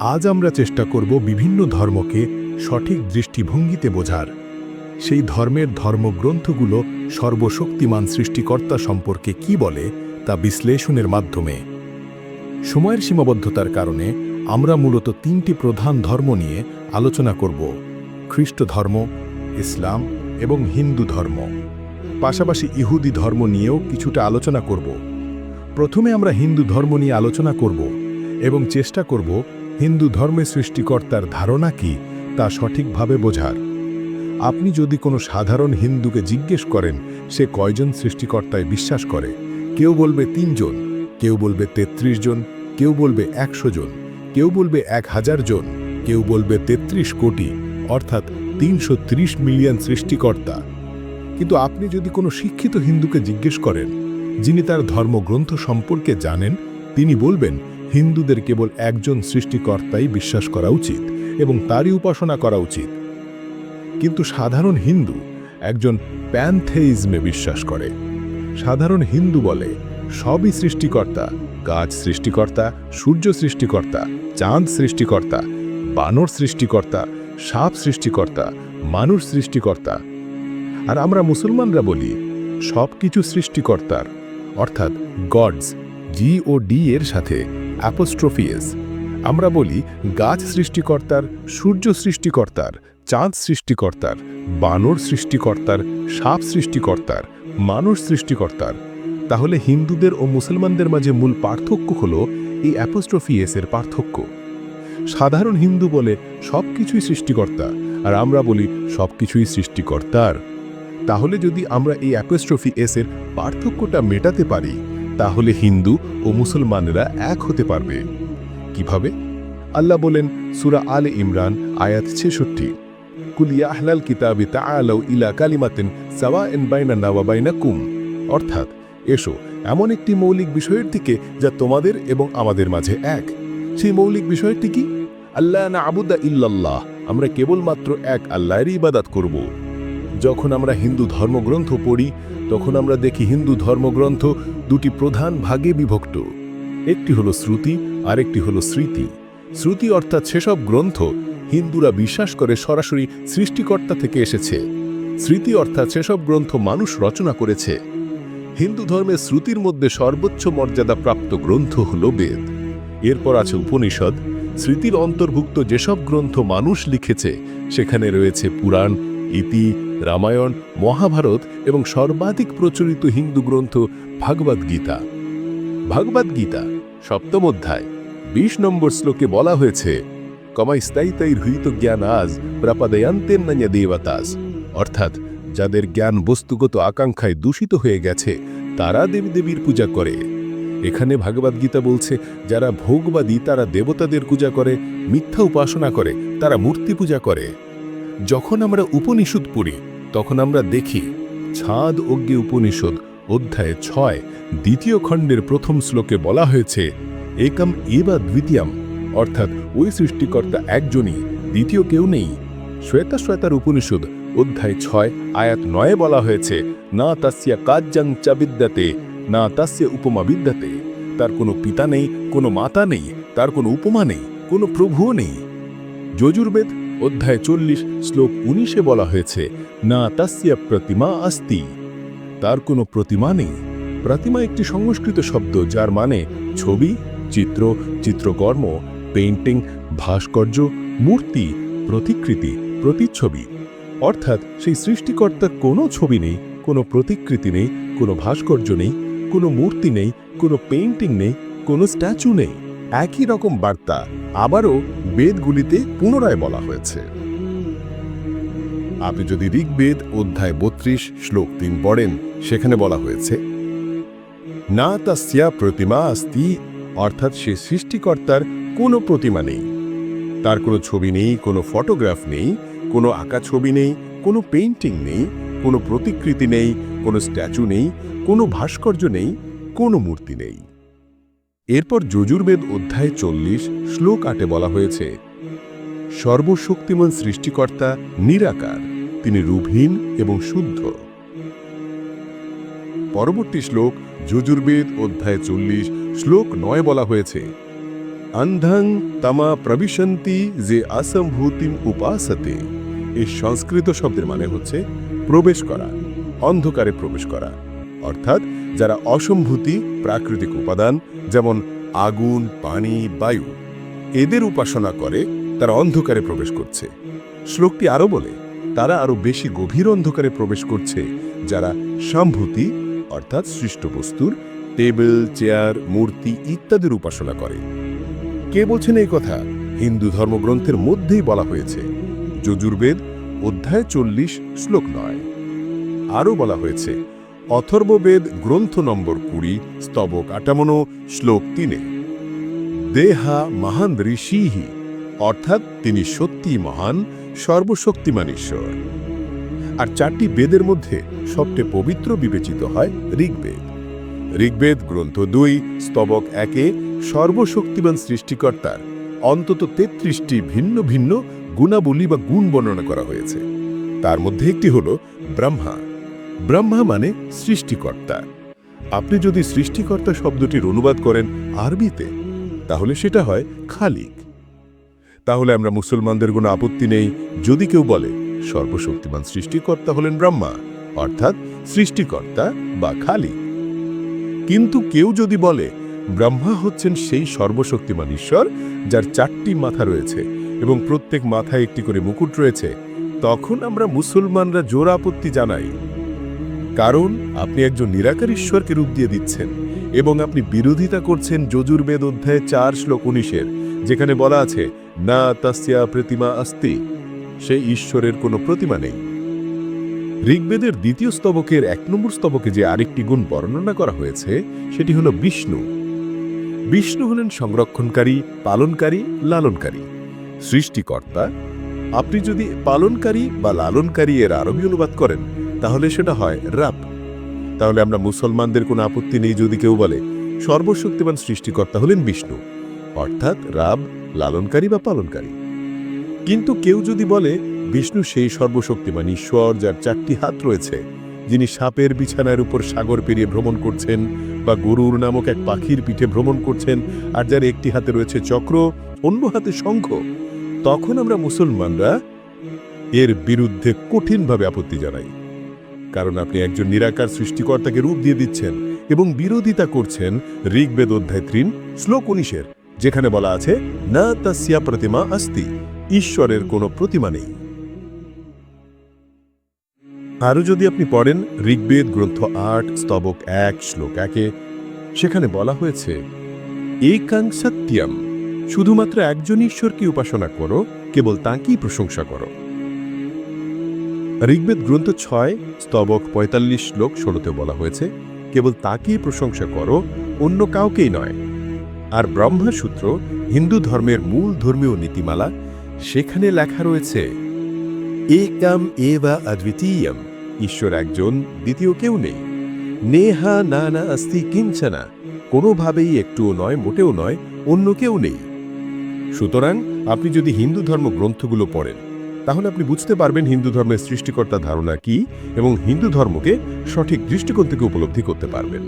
আজ আমরা চেষ্টা করব বিভিন্ন ধর্মকে সঠিক দৃষ্টিভঙ্গিতে বোঝার। সেই ধর্মের ধর্মগ্রন্থগুলো সর্বশক্তিমান সৃষ্টিকর্তা সম্পর্কে কি বলে তা বিশ্লেষণের মাধ্যমে। সময়ের সীমাবদ্ধতার কারণে আমরা মূলত তিনটি প্রধান ধর্ম নিয়ে আলোচনা করব। খ্রিস্ট ধর্ম, ইসলাম এবং হিন্দু ধর্ম। পাশাপাশি ইহুদি ধর্ম নিয়েও কিছুটা আলোচনা করব। প্রথমে আমরা হিন্দু ধর্ম নিয়ে আলোচনা করব এবং চেষ্টা করব হিন্দু ধর্মে সৃষ্টিকর্তার ধারণা কি তা সঠিকভাবে বোঝার। আপনি যদি কোনো সাধারণ হিন্দুকে জিজ্ঞেস করেন, সে কয়জন সৃষ্টিকর্তায় বিশ্বাস করে? কেউ বলবে তিনজন, কেউ বলবে ৩৩ জন, কেউ বলবে একশো জন, কেউ বলবে এক হাজার জন, কেউ বলবে ৩৩ কোটি, অর্থাৎ তিনশো ত্রিশ মিলিয়ন সৃষ্টিকর্তা। কিন্তু আপনি যদি কোনো শিক্ষিত হিন্দুকে জিজ্ঞেস করেন, যিনি তার ধর্মগ্রন্থ সম্পর্কে জানেন, তিনি বলবেন হিন্দুদের কেবল একজন সৃষ্টিকর্তাই বিশ্বাস করা উচিত এবং তারই উপাসনা করা উচিত। কিন্তু সাধারণ হিন্দু একজন প্যানথেইজমে বিশ্বাস করে। সাধারণ হিন্দু বলে, সবই সৃষ্টিকর্তা, গাছ সৃষ্টিকর্তা, সূর্য সৃষ্টিকর্তা, চাঁদ সৃষ্টিকর্তা, বানর সৃষ্টিকর্তা, সাপ সৃষ্টিকর্তা, মানুষ সৃষ্টিকর্তা। আর আমরা মুসলমানরা বলি সব কিছু সৃষ্টিকর্তার, অর্থাৎ গডস জি ও ডি এর সাথে। অ্যাপোস্ট্রোফিয়েস। আমরা বলি গাছ সৃষ্টিকর্তার, সূর্য সৃষ্টিকর্তার, চাঁদ সৃষ্টিকর্তার, বানর সৃষ্টিকর্তার, সাপ সৃষ্টিকর্তার, মানুষ সৃষ্টিকর্তার। তাহলে হিন্দুদের ও মুসলমানদের মাঝে মূল পার্থক্য হল এই অ্যাপোস্ট্রোফিয়েসের পার্থক্য। সাধারণ হিন্দু বলে সব কিছুই সৃষ্টিকর্তা, আর আমরা বলি সব কিছুই সৃষ্টিকর্তার। তাহলে যদি আমরা এই অ্যাপোস্ট্রফি এসের পার্থক্যটা মেটাতে পারি তাহলে হিন্দু ও মুসলমানেরা এক হতে পারবে। কীভাবে? আল্লাহ বলেন, সুরা আলে ইমরান, আয়াত ছেষট্টি। কুলিয়া আহলাল কিতাবি তাআলাউ ইলা কালিমাতিন সাওয়াইন বাইনানা ওয়া বাইনাকুম। অর্থাৎ, এসো, এমন একটি মৌলিক বিষয়ের দিকে যা তোমাদের এবং আমাদের মাঝে এক। সেই মৌলিক বিষয়টি কি? আল্লাহ না আবুদা ইল্লাল্লাহ, আমরা কেবলমাত্র এক আল্লাহরই ইবাদাত করব। যখন আমরা হিন্দু ধর্মগ্রন্থ পড়ি, তখন আমরা দেখি হিন্দু ধর্মগ্রন্থ দুটি প্রধান ভাগে বিভক্ত। একটি হলো শ্রুতি, আরেকটি হলো স্মৃতি। শ্রুতি অর্থাৎ সেসব গ্রন্থ হিন্দুরা বিশ্বাস করে সরাসরি সৃষ্টিকর্তা থেকে এসেছে। স্মৃতি অর্থাৎ সেসব গ্রন্থ মানুষ রচনা করেছে। হিন্দু ধর্মের শ্রুতির মধ্যে সর্বোচ্চ মর্যাদা প্রাপ্ত গ্রন্থ হল বেদ। এরপর আছে উপনিষদ। স্মৃতির অন্তর্ভুক্ত যেসব গ্রন্থ মানুষ লিখেছে, সেখানে রয়েছে পুরাণ, ইতি রামায়ণ, মহাভারত এবং সর্বাধিক প্রচলিত হিন্দু গ্রন্থ ভাগবত গীতা। ভাগবত গীতা, সপ্তম অধ্যায়, বিশ নম্বর শ্লোকে বলা হয়েছে, কমাই কমাইস্তাইতাই হৃত জ্ঞান আজ প্রাপাদয়ান্তেন নান্য দেবতাস। অর্থাৎ, যাদের জ্ঞান বস্তুগত আকাঙ্ক্ষায় দূষিত হয়ে গেছে, তারা দেবী দেবীর পূজা করে। এখানে ভাগবত গীতা বলছে, যারা ভোগবাদী তারা দেবতাদের পূজা করে, মিথ্যা উপাসনা করে, তারা মূর্তি পূজা করে। যখন আমরা উপনিষদ পড়ি, তখন আমরা দেখি ছাদ অজ্ঞে উপনিষদ অধ্যায় ছয়, দ্বিতীয় খণ্ডের প্রথম শ্লোকে বলা হয়েছে, একম এবা দ্বিতীয়াম অর্থাৎ ওই সৃষ্টিকর্তা একজনই, দ্বিতীয় কেউ নেই। শ্বেতা শ্বেতার উপনিষদ অধ্যায় ছয়, আয়াত নয়ে বলা হয়েছে, না তাস্যা কাজ্যাং চা বিদ্যাতে, না তাস্য উপমা বিদ্যাতে। তার কোনো পিতা নেই, কোনো মাতা নেই, তার কোনো উপমা নেই, কোনো প্রভুও নেই। যজুর্বেদ অধ্যায় চল্লিশ, শ্লোক উনিশে বলা হয়েছে, না তাস্যা প্রতিমা আস্তি। তার কোনো প্রতিমা নেই। প্রতিমা একটি সংস্কৃত শব্দ, যার মানে ছবি, চিত্র, চিত্রকর্ম, পেইন্টিং, ভাস্কর্য, মূর্তি, প্রতিকৃতি, প্রতিচ্ছবি। অর্থাৎ সেই সৃষ্টিকর্তার কোনো ছবি নেই, কোনো প্রতিকৃতি নেই, কোনো ভাস্কর্য নেই, কোনো মূর্তি নেই, কোনো পেইন্টিং নেই, কোনো স্ট্যাচু নেই। একই রকম বার্তা, আবারও বেদগুলিতে পুনরায় বলা হয়েছে। আপনি যদি ঋগ্বেদ অধ্যায় বত্রিশ, শ্লোক তিন পড়েন, সেখানে বলা হয়েছে, না তাস্যা প্রতিমা আস্তি, অর্থাৎ সে সৃষ্টিকর্তার কোনো প্রতিমা নেই। তার কোনো ছবি নেই, কোনো ফটোগ্রাফ নেই, কোনো আঁকা ছবি নেই, কোনো পেইন্টিং নেই, কোনো প্রতিকৃতি নেই, কোনো স্ট্যাচু নেই, কোনো ভাস্কর্য নেই, কোনো মূর্তি নেই। এরপর যজুর্বেদ অধ্যায় চল্লিশ, শ্লোক আটে বলা হয়েছে, সর্বশক্তিমান সৃষ্টিকর্তা নিরাকার, তিনি রূপহীন এবং শুদ্ধ। পরবর্তী শ্লোক, যজুর্বেদ অধ্যায় চল্লিশ, শ্লোক নয় বলা হয়েছে, অন্ধং তামা প্রবিশন্তি যে অসম্ভূতিম উপাসতে। এই সংস্কৃত শব্দের মানে হচ্ছে প্রবেশ করা, অন্ধকারে প্রবেশ করা। অর্থাৎ যারা অসম্ভূতি, প্রাকৃতিক উপাদান, যেমন আগুন, পানি, বায়ু, এদের উপাসনা করে, তারা অন্ধকারে প্রবেশ করছে। শ্লোকটি আরও বলে, তারা আরও বেশি গভীর অন্ধকারে প্রবেশ করছে, যারা সম্ভূতি, অর্থাৎ সৃষ্ট বস্তুর, টেবিল, চেয়ার, মূর্তি ইত্যাদির উপাসনা করে। কে বলছেন এই কথা? হিন্দু ধর্মগ্রন্থের মধ্যেই বলা হয়েছে। যজুর্বেদ, অধ্যায় চল্লিশ, শ্লোক নয়। আরও বলা হয়েছে অথর্ববেদ গ্রন্থ নম্বর কুড়ি, স্তবক আটামনো শ্লোক তিনে। দেহা মহান ঋষিহি, অর্থাৎ তিনি সত্যি মহান, সর্বশক্তিমান ঈশ্বর। আর চারটি বেদের মধ্যে সবচেয়ে পবিত্র বিবেচিত হয় ঋগ্বেদ। ঋগ্বেদ গ্রন্থ দুই, স্তবক একে, সর্বশক্তিমান সৃষ্টিকর্তার অন্তত তেত্রিশটি ভিন্ন ভিন্ন গুণাবলী বা গুণ বর্ণনা করা হয়েছে। তার মধ্যে একটি হল ব্রহ্মা। ব্রহ্মা মানে সৃষ্টিকর্তা। আপনি যদি সৃষ্টিকর্তা শব্দটির অনুবাদ করেন আরবিতে, তাহলে সেটা হয় খালিক। তাহলে আমরা মুসলমানদের কোনো আপত্তি নেই। যদি কেউ বলে, সর্বশক্তিমান সৃষ্টিকর্তা হলেন ব্রহ্মা, অর্থাৎ সৃষ্টিকর্তা বা খালিক। কিন্তু কেউ যদি বলে, ব্রহ্মা হচ্ছেন সেই সর্বশক্তিমান ঈশ্বর, যার চারটি মাথা রয়েছে এবং প্রত্যেক মাথায় একটি করে মুকুট রয়েছে, তখন আমরা মুসলমানরা জোর আপত্তি জানাই। কারণ আপনি একজন নিরাকার ঈশ্বরকে রূপ দিয়ে দিচ্ছেন এবং আপনি বিরোধিতা করছেন যজুর্বেদ অধ্যায় চার শ্লোক উনিশের, যেখানে বলা আছে, না তাস্যা প্রতিমা আস্তি সেই ঈশ্বরের কোনো প্রতিমা নেই। ঋগ্বেদের দ্বিতীয় স্তবকের এক নম্বর স্তবকে যে আরেকটি গুণ বর্ণনা করা হয়েছে, সেটি হল বিষ্ণু। বিষ্ণু হলেন সংরক্ষণকারী, পালনকারী, লালনকারী। সৃষ্টিকর্তা, আপনি যদি পালনকারী বা লালনকারী এর আরবি অনুবাদ করেন তাহলে সেটা হয় রাব। তাহলে আমরা মুসলমানদের কোনো আপত্তি নেই যদি কেউ বলে, সর্বশক্তিমান সৃষ্টিকর্তা হলেন বিষ্ণু, অর্থাৎ রাব লালনকারী বা পালনকারী। কিন্তু কেউ যদি বলে, বিষ্ণু সেই সর্বশক্তিমান ঈশ্বর যার চারটি হাত রয়েছে, যিনি সাপের বিছানার উপর সাগর পেরিয়ে ভ্রমণ করছেন বা গরুর নামক এক পাখির পিঠে ভ্রমণ করছেন আর যার একটি হাতে রয়েছে চক্র, অন্য হাতে শঙ্খ, তখন আমরা মুসলমানরা এর বিরুদ্ধে কঠিনভাবে আপত্তি জানাই। কারণ আপনি একজন নিরাকার সৃষ্টিকর্তাকে রূপ দিয়ে দিচ্ছেন এবং বিরোধিতা করছেন ঋগ্বেদ অধ্যায় ত্রিন শ্লোক উনিশের, যেখানে বলা আছে, না তাস্যা প্রতিমা আস্তি, ঈশ্বরের কোনো প্রতিমা নেই। আরও যদি আপনি পড়েন ঋগ্বেদ গ্রন্থ আট, স্তবক এক, শ্লোক একে, সেখানে বলা হয়েছে, একাং সত্যম শুধুমাত্র একজন ঈশ্বরকে উপাসনা করো, কেবল তাঁকেই প্রশংসা করো। ঋগ্বেদ গ্রন্থ ছয়, স্তবক পঁয়তাল্লিশ শ্লোক ষোলোতে বলা হয়েছে, কেবল তাকেই প্রশংসা করো, অন্য কাউকেই নয়। আর ব্রহ্মসূত্র, হিন্দু ধর্মের মূল ধর্মীয় নীতিমালা, সেখানে লেখা রয়েছে, একাম এবা অদ্বিতীয়ম, ঈশ্বর একজন, দ্বিতীয় কেউ নেই। নেহা না না অস্তি কিঞ্চনা, কোনোভাবেই একটুও নয়, মোটেও নয়, অন্য কেউ নেই। সুতরাং আপনি যদি হিন্দু ধর্ম গ্রন্থগুলো পড়েন তাহলে আপনি বুঝতে পারবেন হিন্দু ধর্মের সৃষ্টিকর্তা ধারণা কি এবং হিন্দু ধর্মকে সঠিক দৃষ্টিকোণ থেকে উপলব্ধি করতে পারবেন।